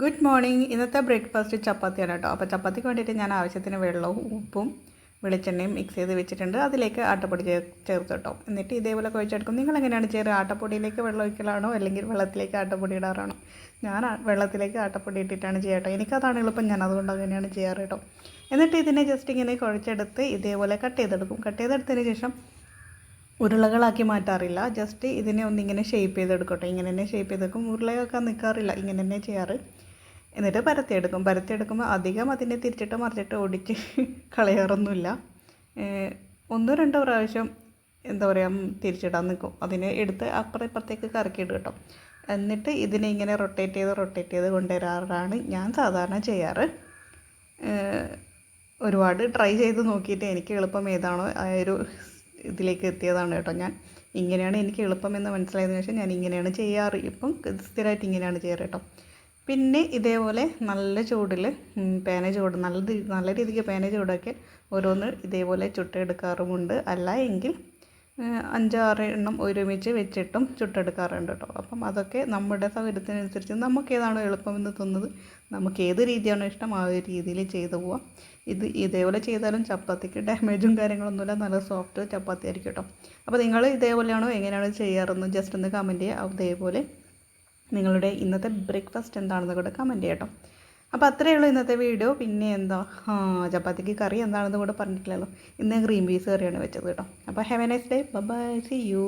Good morning ഇന്നത്തെ breakfast ചപ്പാത്തിയാണ് കേട്ടോ. അപ്പോൾ ചപ്പാത്തിക്ക് വേണ്ടിയിട്ട് ഞാൻ ആവശ്യത്തിന് വെള്ളവും ഉപ്പും വെളിച്ചെണ്ണയും മിക്സ് ചെയ്ത് വെച്ചിട്ടുണ്ട്. അതിലേക്ക് ആട്ടപ്പൊടി ചേർ ചേർത്ത് കേട്ടോ. എന്നിട്ട് ഇതേപോലെ കുഴച്ചെടുക്കും. നിങ്ങൾ എങ്ങനെയാണ് ചേരുക ആട്ടപ്പൊടിയിലേക്ക് വെള്ളം ഒഴിക്കലാണോ അല്ലെങ്കിൽ വെള്ളത്തിലേക്ക് ആട്ടപ്പൊടി ഇടാറാണോ? ഞാൻ വെള്ളത്തിലേക്ക് ആട്ടപ്പൊടി ഇട്ടിട്ടാണ് ചെയ്യട്ടോ എനിക്കതാണ് എളുപ്പം. ഞാൻ അതുകൊണ്ട് അങ്ങനെയാണ് ചെയ്യാറ് കേട്ടോ. എന്നിട്ട് ഇതിനെ ജസ്റ്റ് ഇങ്ങനെ കുഴച്ചെടുത്ത് ഇതേപോലെ കട്ട് ചെയ്തെടുക്കും. കട്ട് ചെയ്തെടുത്തതിന് ശേഷം ഉരുളകളാക്കി മാറ്റാറില്ല. ജസ്റ്റ് ഇതിനെ ഒന്നിങ്ങനെ ഷേപ്പ് ചെയ്തെടുക്കട്ടെ. ഇങ്ങനെ തന്നെ ഷേപ്പ് ചെയ്തെടുക്കും. ഉരുളയൊക്കെ നിൽക്കാറില്ല ഇങ്ങനെ തന്നെ ചെയ്യാറ്. എന്നിട്ട് പരത്തിയെടുക്കും. പരത്തിയെടുക്കുമ്പോൾ അധികം അതിനെ തിരിച്ചിട്ട് മറിച്ചിട്ട് ഓടിച്ച് കളയാറൊന്നുമില്ല. ഒന്നോ രണ്ടോ പ്രാവശ്യം എന്താ പറയുക തിരിച്ചിടാൻ നിൽക്കും അതിനെ എടുത്ത് അപ്പുറം ഇപ്പുറത്തേക്ക് കറക്കിയിട്ട് കിട്ടും. എന്നിട്ട് ഇതിനെ ഇങ്ങനെ റൊട്ടേറ്റ് ചെയ്ത് റൊട്ടേറ്റ് ചെയ്ത് കൊണ്ടുവരാറാണ് ഞാൻ സാധാരണ ചെയ്യാറ്. ഒരുപാട് ട്രൈ ചെയ്ത് നോക്കിയിട്ട് എനിക്ക് എളുപ്പം ഏതാണോ ആ ഒരു ഇതിലേക്ക് എത്തിയതാണ് കേട്ടോ ഞാൻ. ഇങ്ങനെയാണ് എനിക്ക് എളുപ്പം എന്ന് മനസ്സിലായതിനു ശേഷം ഞാൻ ഇങ്ങനെയാണ് ചെയ്യാറ്. ഇപ്പം സ്ഥിരമായിട്ട് ഇങ്ങനെയാണ് ചെയ്യാറ് കേട്ടോ. പിന്നെ ഇതേപോലെ നല്ല ചൂടിൽ പേന ചൂട് നല്ല നല്ല രീതിക്ക് പേന ചൂടൊക്കെ ഓരോന്ന് ഇതേപോലെ ചുട്ടെടുക്കാറുമുണ്ട്. അല്ല എങ്കിൽ അഞ്ചാറ് എണ്ണം ഒരുമിച്ച് വെച്ചിട്ടും ചുട്ടെടുക്കാറുണ്ട് കേട്ടോ അപ്പം അതൊക്കെ നമ്മുടെ സൗകര്യത്തിനനുസരിച്ച് നമുക്ക് ഏതാണോ എളുപ്പമെന്ന് തോന്നുന്നത്. നമുക്ക് ഏത് രീതിയാണോ ഇഷ്ടം ആ ഒരു രീതിയിൽ ചെയ്തു പോവാം. ഇത് ഇതേപോലെ ചെയ്താലും ചപ്പാത്തിക്ക് ഡാമേജും കാര്യങ്ങളൊന്നുമില്ല. നല്ല സോഫ്റ്റ് ചപ്പാത്തി ആയിരിക്കും കേട്ടോ അപ്പോൾ നിങ്ങൾ ഇതേപോലെയാണോ എങ്ങനെയാണോ ചെയ്യാറെന്ന് ജസ്റ്റ് ഒന്ന് കമന്റ് ചെയ്യുക. അതേപോലെ നിങ്ങളുടെ ഇന്നത്തെ ബ്രേക്ക്ഫാസ്റ്റ് എന്താണെന്ന് കൂടെ കമന്റ് ചെയ്യട്ടോ. അപ്പോൾ അത്രയേ ഉള്ളൂ ഇന്നത്തെ വീഡിയോ പിന്നെ എന്താ? ചപ്പാത്തിക്ക് കറി എന്താണെന്ന് കൂടെ പറഞ്ഞിട്ടില്ലല്ലോ. ഇന്ന് ഗ്രീൻ പീസ് കറിയാണ് വെച്ചത് കേട്ടോ. അപ്പോൾ have a nice day bye see you